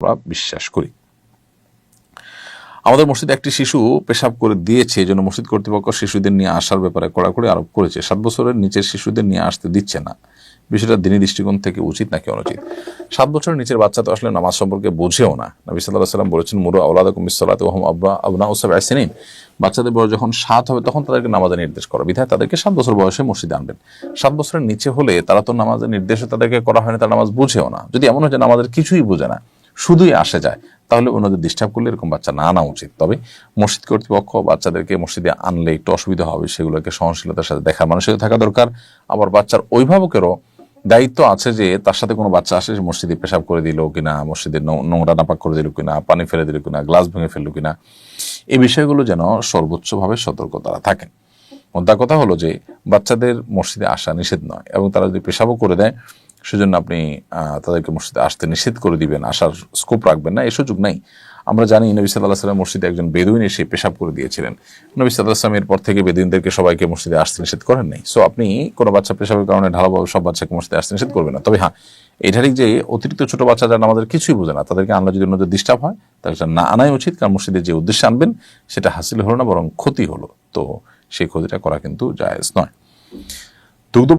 আমরা বিশ্বাস করি। আমাদের মসজিদে একটি শিশু পেশাব করে দিয়েছে, এই জন্য মসজিদ কর্তৃপক্ষ শিশুদের নিয়ে আসার ব্যাপারে কড়াকড়ি আরোপ করেছে। সাত বছরের নিচের শিশুদের নিয়ে আসতে দিচ্ছে না। বিষয়টা দিনী দৃষ্টিকোণ থেকে উচিত নাকি অনুচিত? সাত বছরের নিচের বাচ্চা তো আসলে নামাজ সম্পর্কে বোঝেও না। নবী সাল্লাহ সাল্লাম বলেছেন, মুরু আউলাদ কুমিসালাত ওহম আব্বা আবনা ওসাব আসিনিন বাচ্চাদের বয়স যখন সাত হবে, তখন তাদেরকে নামাজে নির্দেশ করা বিধায় তাদেরকে সাত বছর বয়সে মসজিদে আনবেন। সাত বছরের নিচে হলে তারা তো নামাজের নির্দেশে তাদেরকে করা হয় না তারা নামাজ বুঝেও না। যদি এমন হয় যে নামাজের কিছুই বোঝে না শুধুই আসে যায়, তাহলে ওনাদের ডিস্টার্ব করলে এরকম বাচ্চা না আনা উচিত। তবে মসজিদ কর্তৃপক্ষ বাচ্চাদেরকে মসজিদে আনলে একটু অসুবিধা হবে, সেগুলোকে সহনশীলতার সাথে দেখার মানুষের থাকা দরকার। আবার বাচ্চার অভিভাবকেরও দায়িত্ব আছে যে তার সাথে কোনো বাচ্চা আসে মসজিদে পেশাব করে দিল কিনা, মসজিদে নোংরা নাপাক করে দিল কিনা, পানি ফেলে দিল কিনা, গ্লাস ভেঙে ফেলল কিনা, এই বিষয়গুলো যেন সর্বোচ্চভাবে সতর্ক তারা থাকেন। মোদ্দা কথা হলো যে বাচ্চাদের মসজিদে আসা নিষেধ নয়, এবং তারা যদি পেশাবও করে দেয় সেজন্য আপনি তাদেরকে মসজিদে আসতে নিষেধ করে দিবেন, আসার স্কোপ রাখবেন না, এ সুযোগ নাই। আমরা জানি নবী সাল্লাহ সাল্লাম মসজিদে একজন বেদুইন এসে পেশাব করে দিয়েছিলেন। নবী সাল্লাহ সাল্লামের পর থেকে বেদুইনদেরকে সবাইকে মসজিদে আসতে নিষেধ করেন নাই। সো আপনি কোনো বাচ্চা পেশাবের কারণে ঢালাভাবে সব বাচ্চাকে মসজিদে আসতে নিষেধ করবেন না। তবে হ্যাঁ এটা ঠিক যে অতিরিক্ত ছোট বাচ্চা যারা আমাদের কিছুই বোঝে না, তাদেরকে আনলে যদি ওনাদের ডিস্টার্ব হয় তাহলে না আনাই উচিত, কারণ মসজিদে যে উদ্দেশ্যে আনবেন, সেটা হাসিল হলো না, বরং ক্ষতি হলো। তো সেই ক্ষতিটা করা কিন্তু জায়েজ নয়। দুগ্ধ